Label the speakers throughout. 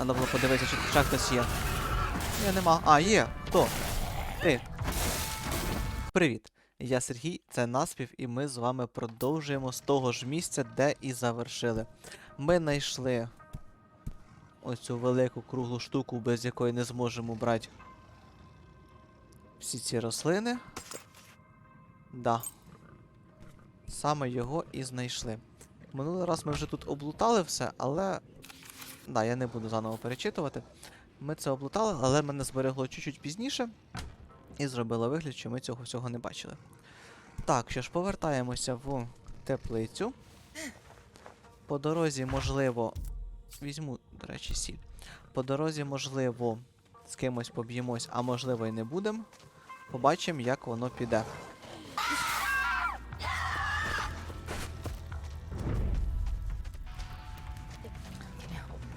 Speaker 1: Треба було подивитися, чи хтось є. Ні, нема. А, є. Хто? Ти. Привіт. Я Сергій, це Наспів, і ми з вами продовжуємо з того ж місця, де і завершили. Ми знайшли оцю велику круглу штуку, без якої не зможемо брати всі ці рослини. Да. Саме його і знайшли. Минулий раз ми вже тут облутали все, але. Да, я не буду заново перечитувати. Ми це облутали, але мене зберегло чуть-чуть пізніше. І зробило вигляд, що ми цього всього не бачили. Так, що ж, повертаємося в теплицю. По дорозі, можливо. Візьму, до речі, сіль. По дорозі, можливо, з кимось поб'ємось, а можливо і не будемо. Побачимо, як воно піде.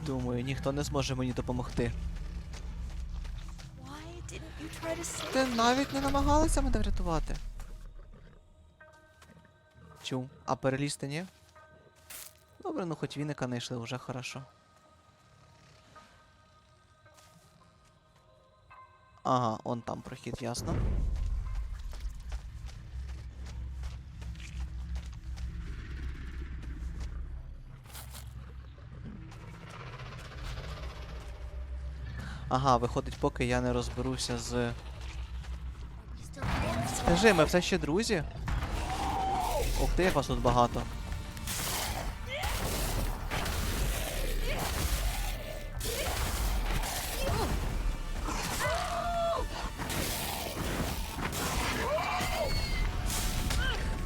Speaker 1: Думаю, ніхто не зможе мені допомогти. Ти навіть не намагалася мене врятувати. Чу, а перелізти ні? Добре, ну хоч віника знайшли, вже хорошо. Ага, он там прохід, ясно. Ага, виходить, поки я не розберуся з. Скажи, ми все ще друзі? Ух ти, вас тут багато.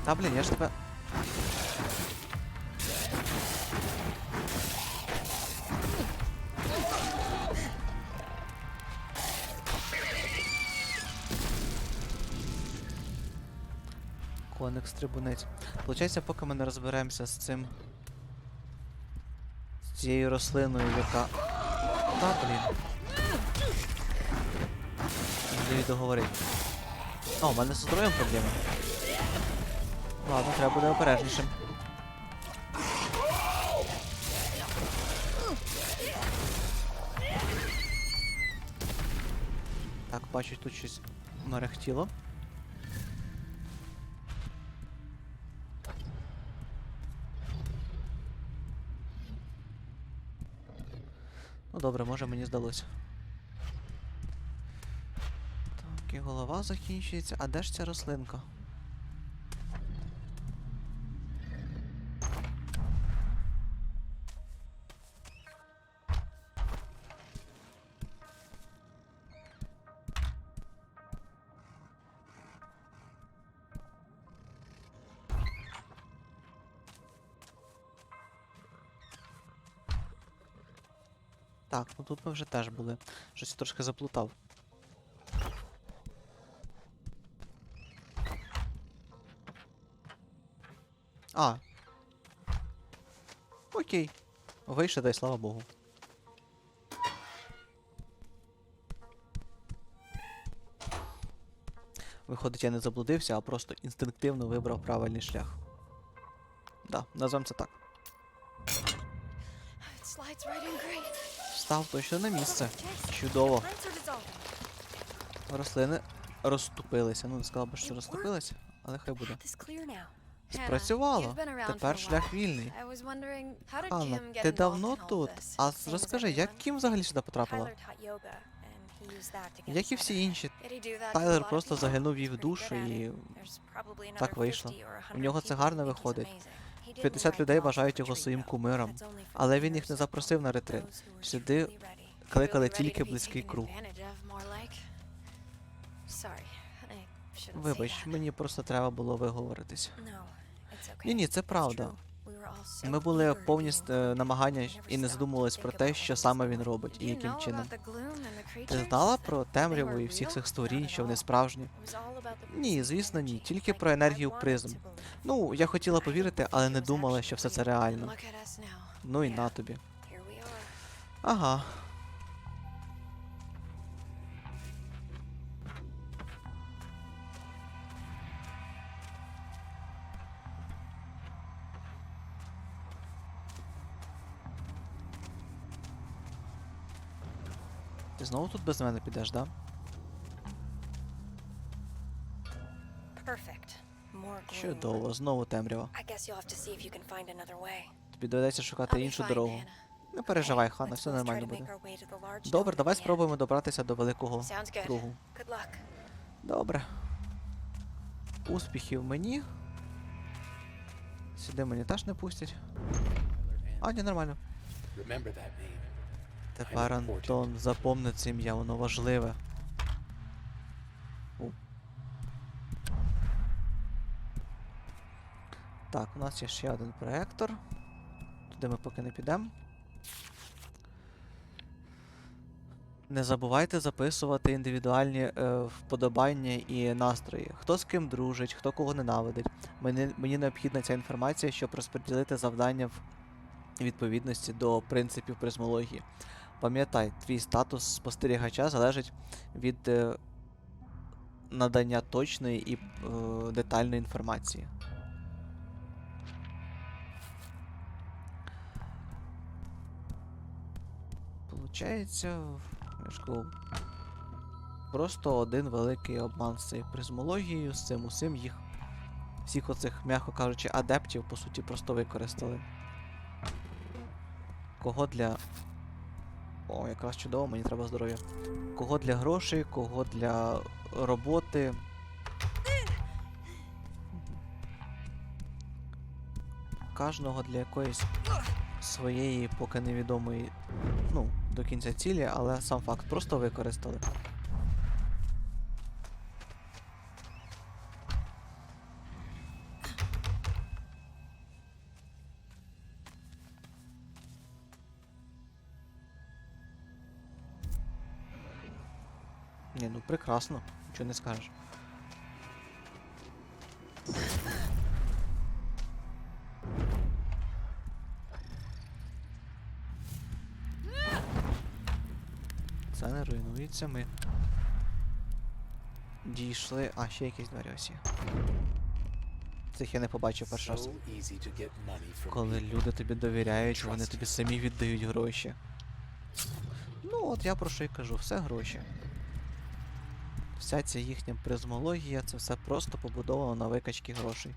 Speaker 1: Та блін, я ж тебе. Коник стрибунець. Получається, поки ми не розберемося з цим. З цією рослиною, яка. Та, блін. Не даю договорити. О, у мене з здоров'ям проблеми. Ладно, треба буде обережнішим. Так, бачу, тут щось мерехтіло. Добре, може мені здалося. Так, і голова закінчується. А де ж ця рослинка? Так, ну тут ми вже теж були. Щось трошки заплутав. А. Окей. Вийшли, дай слава Богу. Виходить, я не заблудився, а просто інстинктивно вибрав правильний шлях. Да, назвемо це так. Став точно на місце. Чудово. Рослини розступилися. Ну, не сказав би, що розступилися, але хай буде. Спрацювало. Тепер шлях вільний. Анна, ти давно тут? А розкажи, як? Кім взагалі сюди потрапила? Як і всі інші. Тайлер просто заглянув їй в душу і так вийшло.
Speaker 2: 50
Speaker 1: У нього це гарно виходить.
Speaker 2: Amazing. He didn't
Speaker 1: 50
Speaker 2: write
Speaker 1: людей вважають його своїм кумиром, але він їх не запросив на ретрит. Сюди кликали тільки близький круг. Вибач, мені просто треба було виговоритись. Ні, ні, це правда. Ми були
Speaker 2: eager to
Speaker 1: повні
Speaker 2: be
Speaker 1: е, намагання і не задумувались про те, що саме він робить і яким чином. Ти знала про темряву і всіх цих створінь, що вони справжні? Ні, звісно, ні. Тільки про енергію призм. Ну, я хотіла повірити, але не думала, що все це реально. Ну і на тобі. Ага. Знову тут без мене підеш, да? Чудово, знову темрява. Тобі доведеться шукати іншу дорогу. Не переживай,
Speaker 2: let's
Speaker 1: все нормально буде. Добре, давай спробуємо добратися до великого кругу. Добре. Успіхів мені. Сюди мені теж не пустять. А, ні, нормально. Тепер Антон, запомни це ім'я, воно важливе. У. Так, у нас є ще один проектор. Туди ми поки не підемо. Не забувайте записувати індивідуальні е, вподобання і настрої. Хто з ким дружить, хто кого ненавидить. Мені, мені необхідна ця інформація, щоб розподілити завдання в відповідності до принципів призмології. Пам'ятай, твій статус спостерігача залежить від е, надання точної і е, детальної інформації. Получається, я ж кажу, просто один великий обман з цією призмологією, з цим усім їх. Всіх оцих, м'яко кажучи, адептів, по суті, просто використали. Кого для. О, якраз чудово, мені треба здоров'я. Кого для грошей, кого для роботи. Кожного для якоїсь своєї, поки невідомої, ну, до кінця цілі, але сам факт просто використали. Ні, ну прекрасно, нічого не скажеш. Це не руйнується, ми. Дійшли. А, ще якісь двері ось є. Цих я не побачив перший раз. Коли люди тобі довіряють, вони тобі самі віддають гроші. Ну, от я про що й кажу, все гроші. Вся ця їхня призмологія, це все просто побудовано на викачки грошей.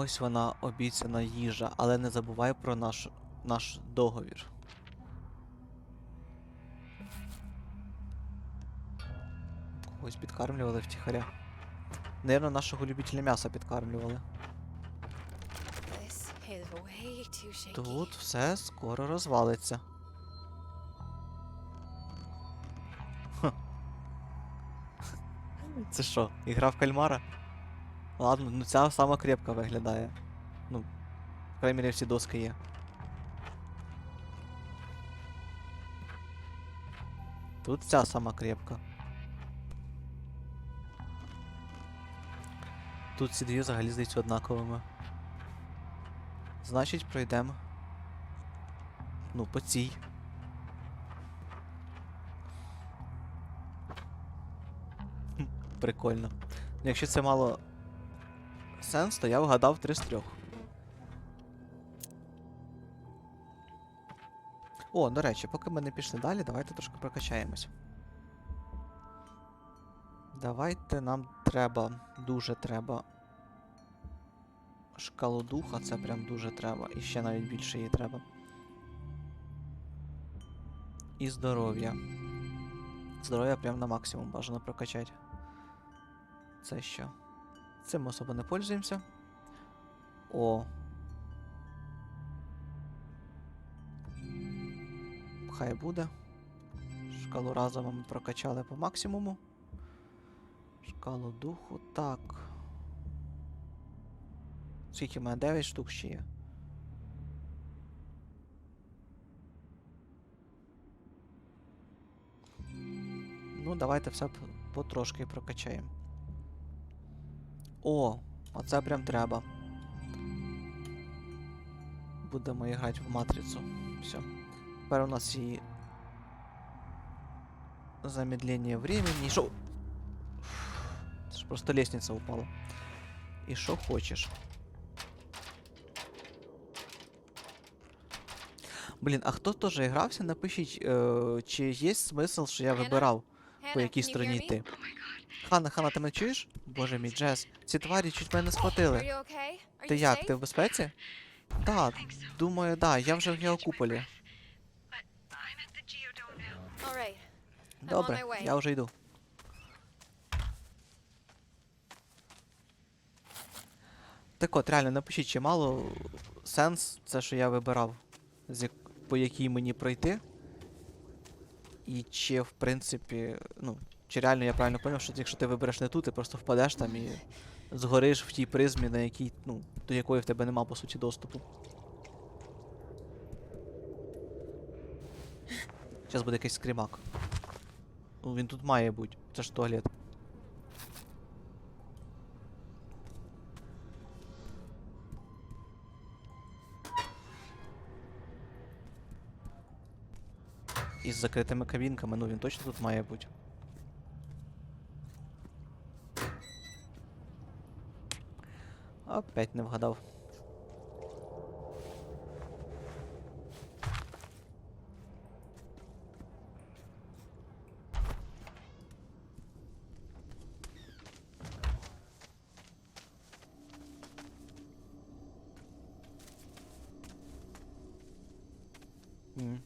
Speaker 1: Ось вона обіцяна їжа, але не забувай про наш, наш договір. Когось підкармлювали втіхаря. Наверно, нашого любителя м'яса підкармлювали. Тут все скоро розвалиться. Ха. Це що, ігра в кальмара? Ладно, ну ця сама крепка виглядає. Ну, в крайній всі доски є. Тут ця сама крепка. Тут ці дві взагалі здаються однаковими. Значить, пройдемо. Ну, по цій. Прикольно. Якщо це мало сенс, то я вгадав 3 з 3. О, до речі, поки ми не пішли далі, давайте трошки прокачаємось. Давайте нам треба, дуже треба. Шкалу духа, це прям дуже треба. І ще навіть більше її треба. І здоров'я. Здоров'я прям на максимум бажано прокачати. Це що? Цим особо не пользуємося. О. Хай буде. Шкалу разово ми прокачали по максимуму. Шкалу духу. Так. Скільки в мене 9 штук ще є. Ну, давайте все потрошки прокачаємо. О, Оце прям треба. Будемо грати в матрицю. Все. Тепер у нас і замедлення времени. Шо? Це ж просто лестниця упала. І що хочеш. Блін, а хто теж грався, напишіть, е, чи є смисл, що я вибирав, по якій стороні йти. Хана, Хана, ти мене чуєш? Боже мій, Джес, ці тварі чуть мене схватили. Ти як, ти в безпеці? Так, думаю, да, я вже в геокуполі. Добре, я вже йду. Так от, реально, напишіть, чи мало сенс це, що я вибирав, з по якій мені пройти. І чи, в принципі, ну, чи реально я правильно поняв, що якщо ти вибереш не ту, ти просто впадеш там і згориш в тій призмі, на якій, ну, до якої в тебе нема, по суті, доступу. Зараз буде якийсь скрімак. Ну, він тут має бути. Це ж туалет. Із закритими кабінками, ну він точно тут має бути. Опять не вгадав.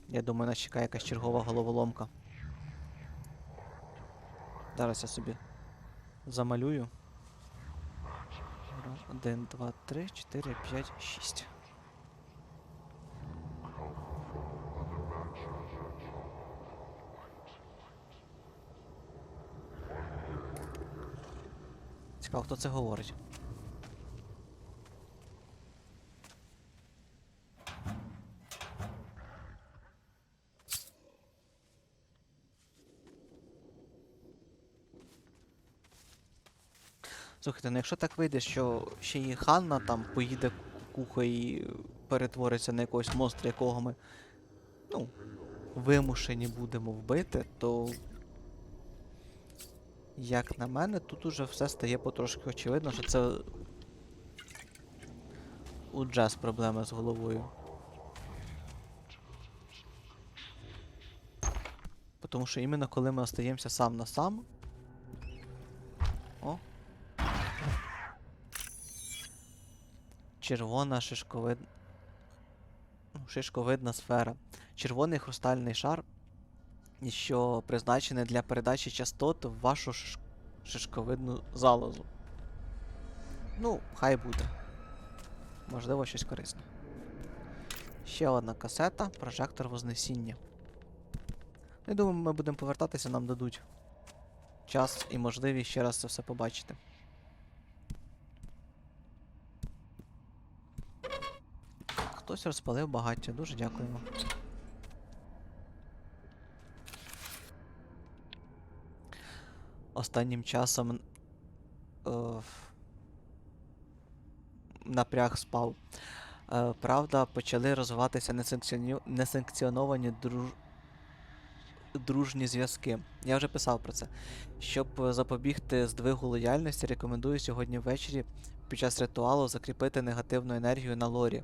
Speaker 1: Я думаю, нас чекає якась чергова головоломка. Зараз я собі замалюю. Раз, Один, два, три, чотири, п'ять, шість. Цікаво, хто це говорить. Слухайте, ну якщо так вийде, що ще і Ханна там поїде куха і перетвориться на якогось монстра, якого ми, ну, вимушені будемо вбити, то. Як на мене, тут уже все стає потрошки очевидно, що це. У Джаз проблеми з головою. Тому що іменно коли ми остаємося сам на сам. Червона шишковид... ну, шишковидна сфера. Червоний хрустальний шар, що призначений для передачі частот в вашу шиш- шишковидну залозу. Ну, хай буде. Можливо, щось корисне. Ще одна касета, прожектор Вознесіння. Я думаю, ми будемо повертатися, нам дадуть час і можливість ще раз це все побачити. Хтось розпалив багаття, дуже дякуємо. Останнім часом е, напряг спав. Е, правда, почали розвиватися несанкціоні... несанкціоновані друж... дружні зв'язки. Я вже писав про це. Щоб запобігти здвигу лояльності, рекомендую сьогодні ввечері під час ритуалу закріпити негативну енергію на лорі.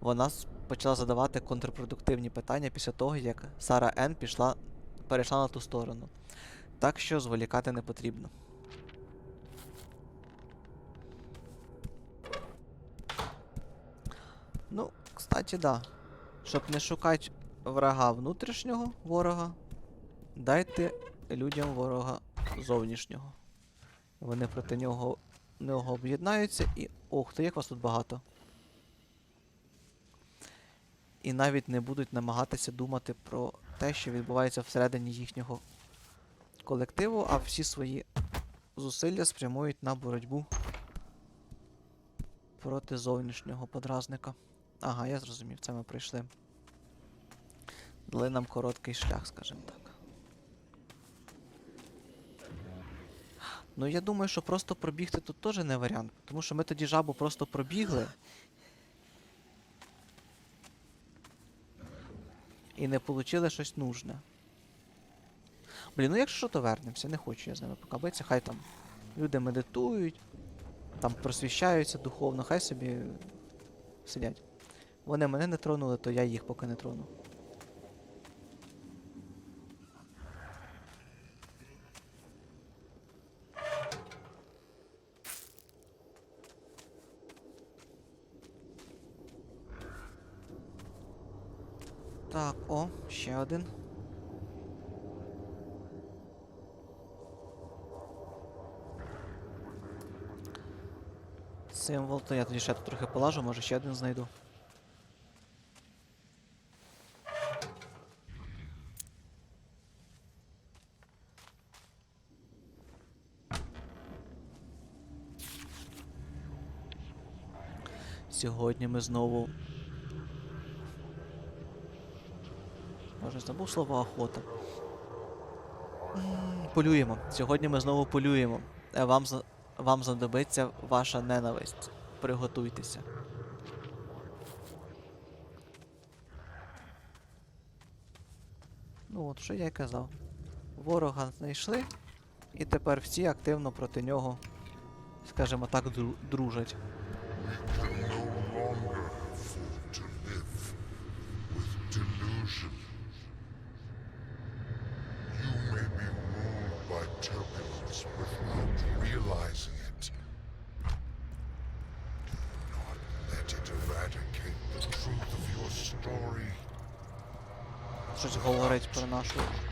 Speaker 1: Вона почала задавати контрпродуктивні питання після того, як Сара Н пішла, перейшла на ту сторону. Так що зволікати не потрібно. Ну, кстати, да. Щоб не шукати врага внутрішнього ворога, дайте людям ворога зовнішнього. Вони проти нього, нього об'єднаються і. Ох, ти як вас тут багато. І навіть не будуть намагатися думати про те, що відбувається всередині їхнього колективу, а всі свої зусилля спрямують на боротьбу проти зовнішнього подразника. Ага, я зрозумів, це ми пройшли. Дали нам короткий шлях, скажімо так. Ну я думаю, що просто пробігти тут теж не варіант. Тому що ми тоді жабу просто пробігли. І не отримали щось нужне. Блін, ну якщо що, то вернемося, не хочу я з ними поки битися, хай там люди медитують, там просвіщаються духовно, хай собі сидять. Вони мене не тронули, то я їх поки не трону. Так, о, ще один. Символ, то я тоді ще тут трохи полажу, може ще один знайду. Сьогодні ми знову. Забув слово охота. Полюємо. Сьогодні ми знову полюємо. Е, Вам. Вам знадобиться ваша ненависть. Приготуйтеся. Ну от, що я й казав. Ворога знайшли, і тепер всі активно проти нього, скажімо так, дру- дружать.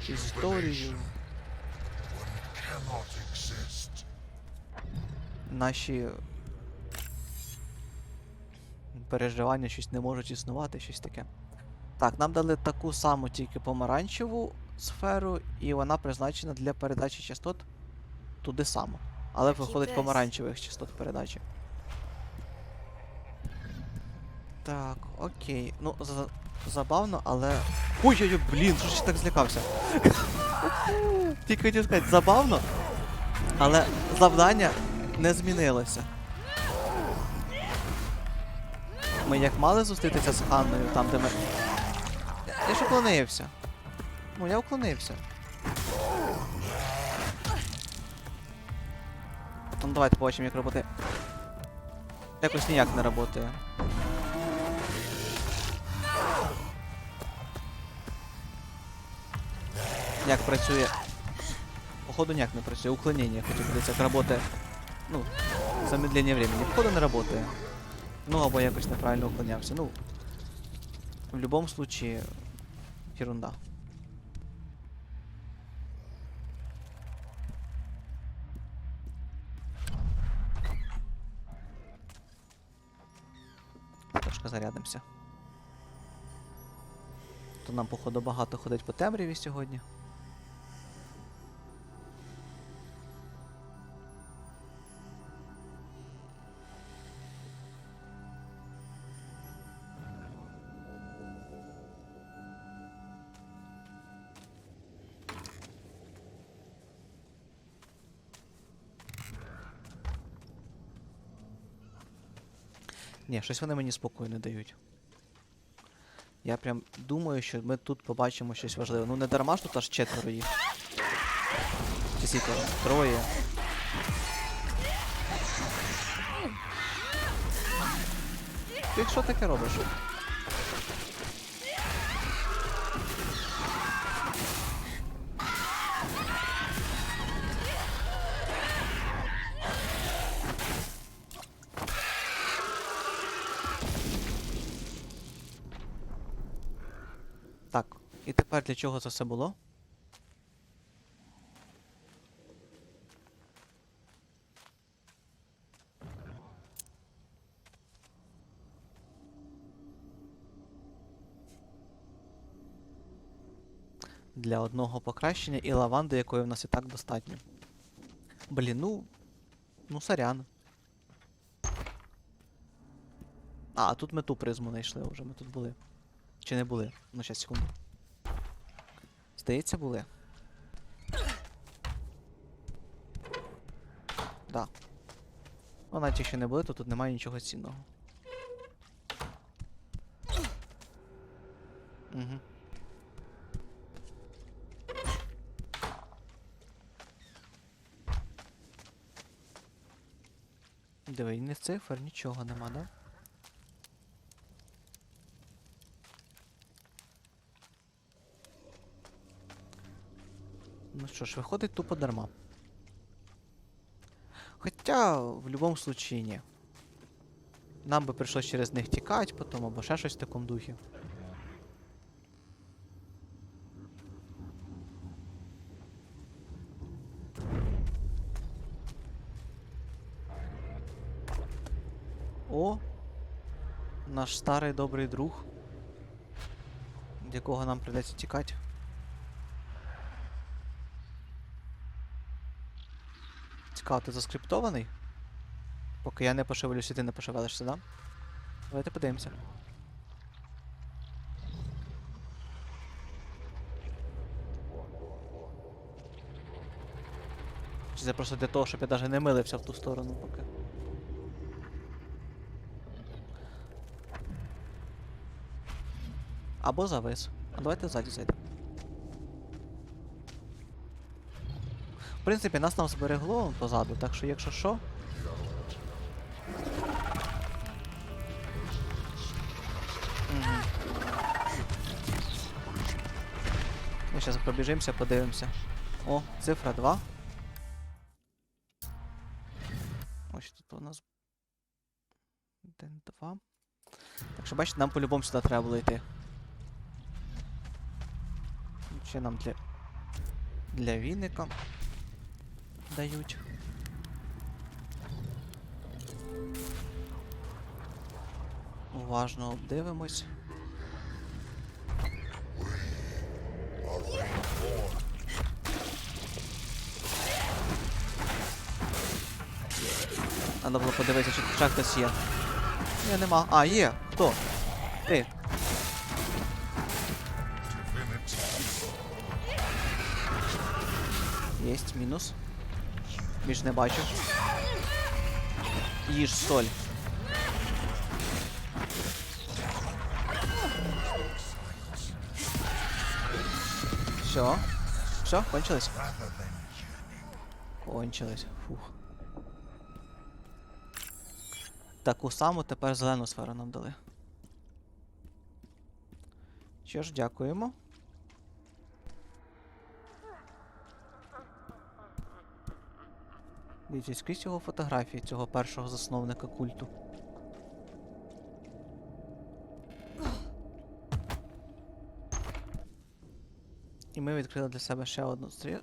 Speaker 1: Історію, наші переживання щось не можуть існувати, щось таке. Так, нам дали таку саму тільки помаранчеву сферу, і вона призначена для передачі частот туди само. Але виходить помаранчевих частот передачі. Так, окей. Ну, за- забавно, але. Ой-ой-ой, блін, що ж так злякався? Тільки хотів сказати, забавно, але завдання не змінилося. Ми як мали зустрітися з Ханною, там, де ми. Я ж уклонився. Ну, я уклонився. Ну давайте побачимо, як роботи. Якось ніяк не працює. Як працює. Походу ніяк не працює. Уклонення, хотів сказати, як працює. Ну, замедление времени. Походу не работает. Ну, або якось неправильно уклонявся. Ну, в любом случае, ерунда. Трошки зарядимося. То нам, походу, багато ходить по темряві сьогодні. Ні, щось вони мені спокою не дають. Я прям думаю, що ми тут побачимо щось важливе. Ну не дарма ж тут аж четверо їх. Чи скільки? Троє. Ти що таке робиш? Тепер для чого це все було? Для одного покращення і лаванди, якої в нас і так достатньо. Блін, ну. Ну, сорян. А, тут ми ту призму знайшли вже, ми тут були. Чи не були? Ну, щас, секунду. Здається, були. Да. Ну, навіть якщо не були, то тут немає нічого цінного. Угу. Диви, ні цифр, нічого нема, да? Ну що ж, виходить тупо дарма. Хоча, в будь-якому случаї ні. Нам би прийшлось через них тікати потім, або ще щось в такому духі. О! Наш старий добрий друг. Від якого нам прийдеться тікати. Цікаво, ти заскриптований? Поки я не пошевелюся, ти не пошевелишся, да? Давайте подивимося. Чи це просто для того, щоб я навіть не милився в ту сторону поки. Або завис. А давайте ззаді зайдемо. В принципі, нас там зберегло позаду, так що якщо що. Ми зараз пробіжимося, подивимося. О, цифра 2. Ось тут у нас. 1, 2. Так що бачите, нам по-любому сюди треба було йти. Ще нам для. Для віника дають. Уважно обдивимось. Надо було подивитися, чи ще хтось є. Ні, нема. А, є! Хто? Ти. Єсть, мінус. Більш не бачу. Їж соль. Все. Все, кончилось? Кончилось. Фух. Таку саму тепер зелену сферу нам дали. Що ж, дякуємо. Дивіться, скрізь його фотографії цього першого засновника культу. І ми відкрили для себе ще одну стрі...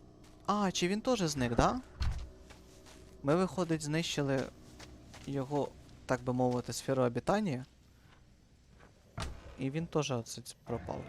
Speaker 1: А, чи він теж зник, да? Ми, виходить, знищили його, так би мовити, сферу обітання. І він теж оце пропав.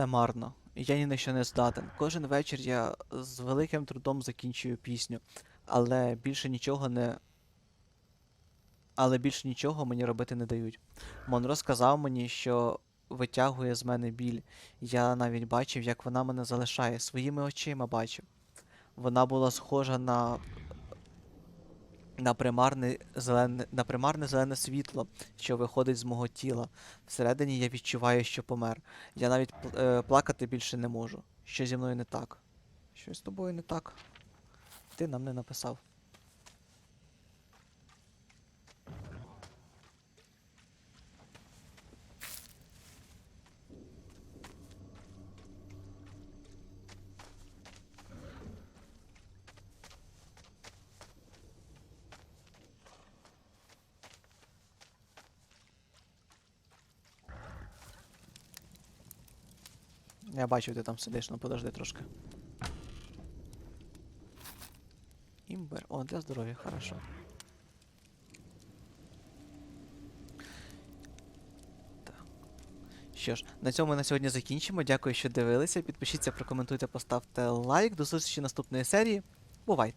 Speaker 1: Все марно. Я ні на що не здатен. Кожен вечір я з великим трудом закінчую пісню, але більше нічого не. Але більше нічого мені робити не дають. Монро сказав мені, що витягує з мене біль. Я навіть бачив, як вона мене залишає. Своїми очима бачив. Вона була схожа на. На примарне зелене, на примарне зелене світло, що виходить з мого тіла. Всередині я відчуваю, що помер. Я навіть е, плакати більше не можу. Що зі мною не так? Що з тобою не так? Ти нам не написав. Я бачив, ти там сидиш, ну подожди трошки. Імбер. О, для здоров'я, хорошо. Що ж, на цьому ми на сьогодні закінчимо. Дякую, що дивилися. Підпишіться, прокоментуйте, поставте лайк. До зустрічі наступної серії. Бувайте!